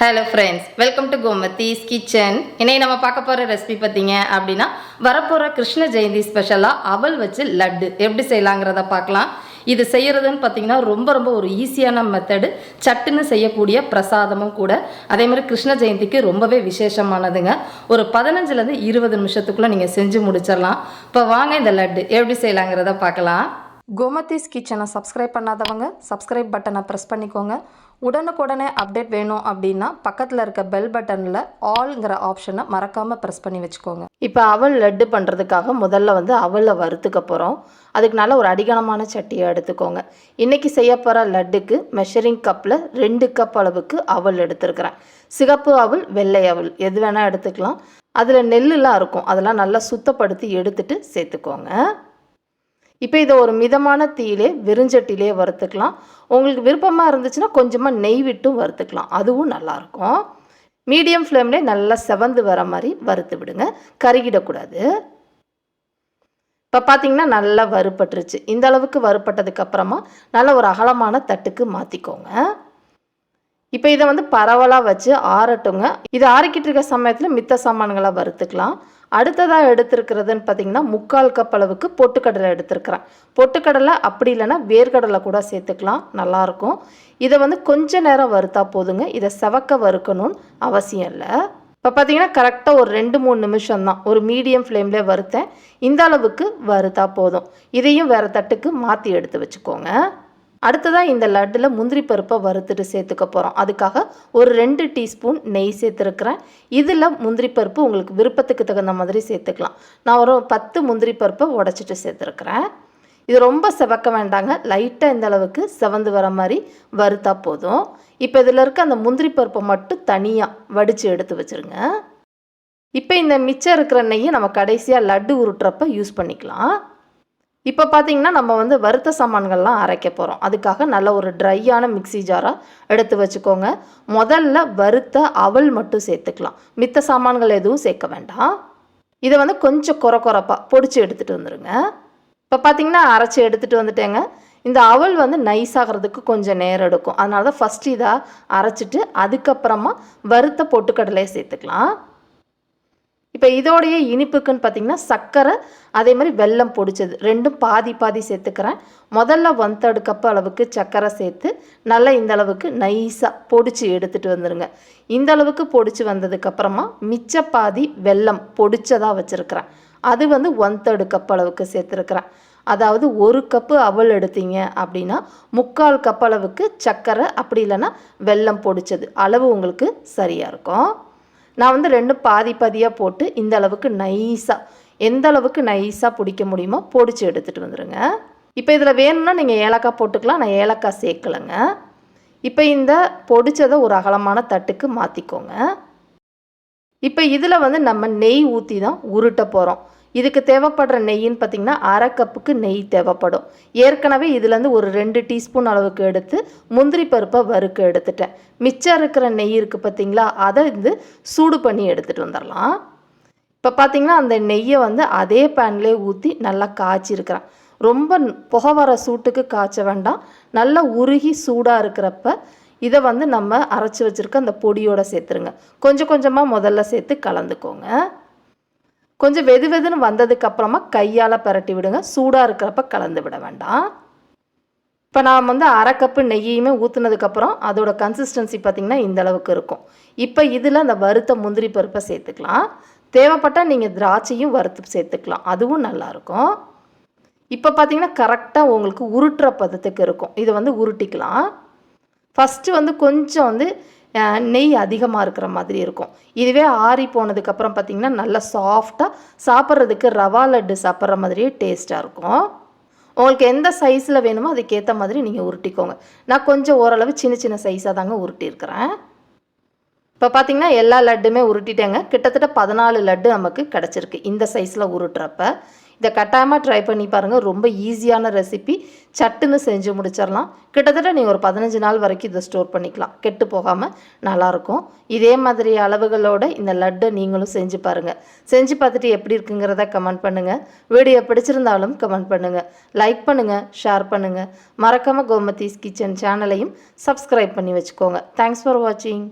Hello friends welcome to Gomathi's kitchen இன்னைக்கு நம்ம பார்க்க போகிற ரெசிபி பார்த்தீங்க அப்படின்னா வரப்போகிற கிருஷ்ண ஜெயந்தி ஸ்பெஷலாக அவல் வச்சு லட்டு. எப்படி செய்யலாங்கிறத பார்க்கலாம். இது செய்கிறதுன்னு பார்த்தீங்கன்னா ரொம்ப ரொம்ப ஒரு ஈஸியான மெத்தடு சட்டுன்னு செய்யக்கூடிய பிரசாதமும் கூட. அதே மாதிரி கிருஷ்ண ஜெயந்திக்கு ரொம்பவே விசேஷமானதுங்க. ஒரு பதினஞ்சுலேருந்து இருபது நிமிஷத்துக்குள்ளே நீங்கள் செஞ்சு முடிச்சிடலாம். இப்போ வாங்க இந்த லட்டு. எப்படி செய்யலாங்கிறத பார்க்கலாம். கோமதிஸ் கிச்சனை சப்ஸ்கிரைப் பண்ணாதவங்க சப்ஸ்கிரைப் பட்டனை ப்ரெஸ் பண்ணிக்கோங்க. உடனுக்குடனே அப்டேட் வேணும் அப்படின்னா பக்கத்தில் இருக்க பெல் பட்டனில் ஆல்ங்கிற ஆப்ஷனை மறக்காமல் ப்ரெஸ் பண்ணி வச்சுக்கோங்க. இப்போ அவள் லட்டு பண்ணுறதுக்காக முதல்ல வந்து அவளை வறுத்துக்க போகிறோம் அதுக்கு நல்ல ஒரு அடிகனமான சட்டியை எடுத்துக்கோங்க. இன்றைக்கி செய்ய போகிற லட்டுக்கு மெஷரிங் கப்பில் ரெண்டு கப் அளவுக்கு அவள் எடுத்துருக்கிறேன். சிகப்பு அவள் வெள்ளை அவள் எது வேணால் எடுத்துக்கலாம். அதில் நெல்லுலாம் இருக்கும். அதெல்லாம் நல்லா சுத்தப்படுத்தி எடுத்துட்டு சேர்த்துக்கோங்க. இப்போ இதை ஒரு மிதமான தீயிலே வெறுஞ்சட்டிலே வறுத்துக்கலாம். உங்களுக்கு விருப்பமாக இருந்துச்சுன்னா கொஞ்சமாக நெய் விட்டும் வறுத்துக்கலாம். அதுவும் நல்லாயிருக்கும். மீடியம் ஃப்ளேம்லே நல்லா செவந்து வர மாதிரி வறுத்து விடுங்க. கருகிடக்கூடாது. இப்போ பார்த்தீங்கன்னா நல்லா வறுபட்டுருச்சு. இந்த அளவுக்கு வறுப்பட்டதுக்கப்புறமா நல்ல ஒரு அகலமான தட்டுக்கு மாற்றிக்கோங்க இப்போ இதை வந்து பரவலாக வச்சு ஆறட்டுங்க. இது ஆறிக்கிட்டு இருக்க சமயத்தில் மித்த சாமான்களை வறுத்துக்கலாம். அடுத்ததாக எடுத்துருக்கிறதுன்னு பார்த்தீங்கன்னா முக்கால் கப் அளவுக்கு பொட்டுக்கடலை எடுத்துருக்கிறேன். பொட்டுக்கடலை அப்படி இல்லைன்னா வேர்க்கடலை கூட சேர்த்துக்கலாம். நல்லாயிருக்கும். இதை வந்து கொஞ்ச நேரம் வறுத்தா போதுங்க. இதை செவக்க வறுக்கணும்னு அவசியம் இல்லை. இப்போ பார்த்தீங்கன்னா கரெக்டாக ஒரு ரெண்டு மூணு நிமிஷம் தான். ஒரு மீடியம் ஃப்ளேம்லேயே வறுத்தேன். இந்த அளவுக்கு வறுத்தா போதும். இதையும் வேறு தட்டுக்கு மாற்றி எடுத்து வச்சுக்கோங்க. அடுத்ததாக இந்த லட்டில் முந்திரி பருப்பை வறுத்துட்டு சேர்த்துக்க போகிறோம் அதுக்காக ஒரு ரெண்டு டீஸ்பூன் நெய் சேர்த்துருக்குறேன். இதில் முந்திரி பருப்பு உங்களுக்கு விருப்பத்துக்கு தகுந்த மாதிரி சேர்த்துக்கலாம். நான் ஒரு பத்து முந்திரி பருப்பை உடச்சிட்டு சேர்த்துருக்குறேன். இது ரொம்ப செவக்க வேண்டாங்க. லைட்டாக இந்த அளவுக்கு செவந்து வர மாதிரி வறுத்தா போதும். இப்போ இதில் இருக்க அந்த முந்திரி பருப்பை மட்டும் தனியாக வடித்து எடுத்து வச்சுருங்க. இப்போ இந்த மிச்சம் இருக்கிற நெய்யை நம்ம கடைசியாக லட்டு உருட்டுறப்ப யூஸ் பண்ணிக்கலாம். இப்போ பார்த்தீங்கன்னா நம்ம வந்து வறுத்த சாமான்கள்லாம் அரைக்க போகிறோம் அதுக்காக நல்ல ஒரு ட்ரையான மிக்ஸி ஜாராக எடுத்து வச்சுக்கோங்க. முதல்ல வறுத்த அவல் மட்டும் சேர்த்துக்கலாம். மித்த சாமான்கள் எதுவும் சேர்க்க வேண்டாம். இதை வந்து கொஞ்சம் குறை குறைப்பாக பொடிச்சு எடுத்துகிட்டு வந்துடுங்க இப்போ பார்த்தீங்கன்னா அரைச்சி எடுத்துகிட்டு வந்துட்டேங்க. இந்த அவல் வந்து நைஸ் ஆகிறதுக்கு கொஞ்சம் நேரம் எடுக்கும். அதனால தான் ஃபஸ்ட்டு இதாக அரைச்சிட்டு அதுக்கப்புறமா வறுத்த பொட்டுக்கடலையை சேர்த்துக்கலாம். இப்போ இதோடைய இனிப்புக்குன்னு பார்த்தீங்கன்னா சர்க்கரை அதே மாதிரி வெல்லம் பொடிச்சது. ரெண்டும் பாதி பாதி சேர்த்துக்கிறேன். முதல்ல ஒன் தேர்டு கப் அளவுக்கு சர்க்கரை சேர்த்து நல்லா இந்த அளவுக்கு நைஸாக பொடிச்சு எடுத்துகிட்டு வந்துடுங்க இந்த அளவுக்கு பொடிச்சு வந்ததுக்கப்புறமா மிச்ச பாதி வெல்லம் பொடிச்சதாக வச்சுருக்கிறேன். அது வந்து ஒன் தேர்டு கப் அளவுக்கு சேர்த்துருக்குறேன். அதாவது ஒரு கப்பு அவல் எடுத்தீங்க அப்படின்னா முக்கால் கப் அளவுக்கு சர்க்கரை அப்படி இல்லைன்னா வெல்லம் பொடிச்சது. அளவு உங்களுக்கு சரியாக இருக்கும். நான் வந்து ரெண்டும் பாதி பாதியாக போட்டு இந்த அளவுக்கு நைஸாக எந்த அளவுக்கு நைஸாக பிடிக்க முடியுமோ பொடிச்சு எடுத்துகிட்டு வந்துடுங்க இப்போ இதில் வேணும்னா நீங்கள் ஏலக்காய் போட்டுக்கலாம் நான் ஏலக்காய் சேர்க்கலைங்க. இப்போ இந்த பொடிச்சதை ஒரு அகலமான தட்டுக்கு மாற்றிக்கோங்க இப்போ இதில் வந்து நம்ம நெய் ஊற்றி தான் உருட்ட போகிறோம் இதுக்கு தேவைப்படுற நெய்ன்னு பார்த்திங்கன்னா அரை கப்புக்கு நெய் தேவைப்படும். ஏற்கனவே இதுலேருந்து ஒரு ரெண்டு டீஸ்பூன் அளவுக்கு எடுத்து முந்திரி பருப்பை வறுக்க எடுத்துட்டேன். மிச்சம் இருக்கிற நெய் இருக்குது பார்த்திங்களா அதை வந்து சூடு பண்ணி எடுத்துகிட்டு வந்துடலாம். இப்போ பார்த்திங்கன்னா அந்த நெய்யை வந்து அதே பேன்லேயே ஊற்றி நல்லா காய்ச்சிருக்கிறேன். ரொம்ப புகை வர சூட்டுக்கு காய்ச்ச வேண்டாம். நல்லா உருகி சூடாக இருக்கிறப்ப இதை வந்து நம்ம அரைச்சி வச்சுருக்க அந்த பொடியோடு சேர்த்துருங்க. கொஞ்சம் கொஞ்சமாக முதல்ல சேர்த்து கலந்துக்கோங்க. கொஞ்சம் வெது வெதுன்னு வந்ததுக்கு அப்புறமா கையால் பரட்டி விடுங்க. சூடாக இருக்கிறப்ப கலந்து விட வேண்டாம். இப்போ நான் வந்து அரை கப்பு நெய்யுமே ஊற்றுனதுக்கப்புறம் அதோட கன்சிஸ்டன்சி பார்த்திங்கன்னா இந்த அளவுக்கு இருக்கும். இப்போ இதில் அந்த வறுத்த முந்திரி பருப்பை சேர்த்துக்கலாம். தேவைப்பட்டால் நீங்கள் திராட்சையும் வறுத்து சேர்த்துக்கலாம். அதுவும் நல்லாயிருக்கும் இப்போ பார்த்தீங்கன்னா கரெக்டாக உங்களுக்கு உருட்டுற பதத்துக்கு இருக்கும். இதை வந்து உருட்டிக்கலாம். ஃபஸ்ட்டு வந்து கொஞ்சம் வந்து நெய் அதிகமாக இருக்கிற மாதிரி இருக்கும். இதுவே ஆறி போனதுக்கப்புறம் பார்த்தீங்கன்னா நல்லா சாஃப்டாக சாப்பிட்றதுக்கு ரவா லட்டு சாப்பிட்ற மாதிரியே டேஸ்ட்டாக இருக்கும். உங்களுக்கு எந்த சைஸில் வேணுமோ அதுக்கேற்ற மாதிரி நீங்கள் உருட்டிக்கோங்க. நான் கொஞ்சம் ஓரளவு சின்ன சின்ன சைஸாக தாங்க உருட்டியிருக்கிறேன். இப்போ பார்த்திங்கன்னா எல்லா லட்டுமே உருட்டிட்டேங்க. கிட்டத்தட்ட பதினாலு லட்டு நமக்கு கிடச்சிருக்கு இந்த சைஸில் உருட்டுறப்ப. இதை கட்டாயமாக ட்ரை பண்ணி பாருங்கள் ரொம்ப ஈஸியான ரெசிபி சட்டுன்னு செஞ்சு முடிச்சிடலாம். கிட்டத்தட்ட நீங்கள் ஒரு பதினஞ்சு நாள் வரைக்கும் இதை ஸ்டோர் பண்ணிக்கலாம். கெட்டு போகாமல் நல்லாயிருக்கும். இதே மாதிரி அளவுகளோட இந்த லட்டை நீங்களும் செஞ்சு பாருங்கள் செஞ்சு பார்த்துட்டு எப்படி இருக்குங்கிறத கமெண்ட் பண்ணுங்கள் வீடியோ பிடிச்சிருந்தாலும் கமெண்ட் பண்ணுங்கள் லைக் பண்ணுங்கள் ஷேர் பண்ணுங்கள் மறக்காமல் கோமதீஸ் கிச்சன் சேனலையும் சப்ஸ்கிரைப் பண்ணி வச்சுக்கோங்க. தேங்க்ஸ் ஃபார் வாட்சிங்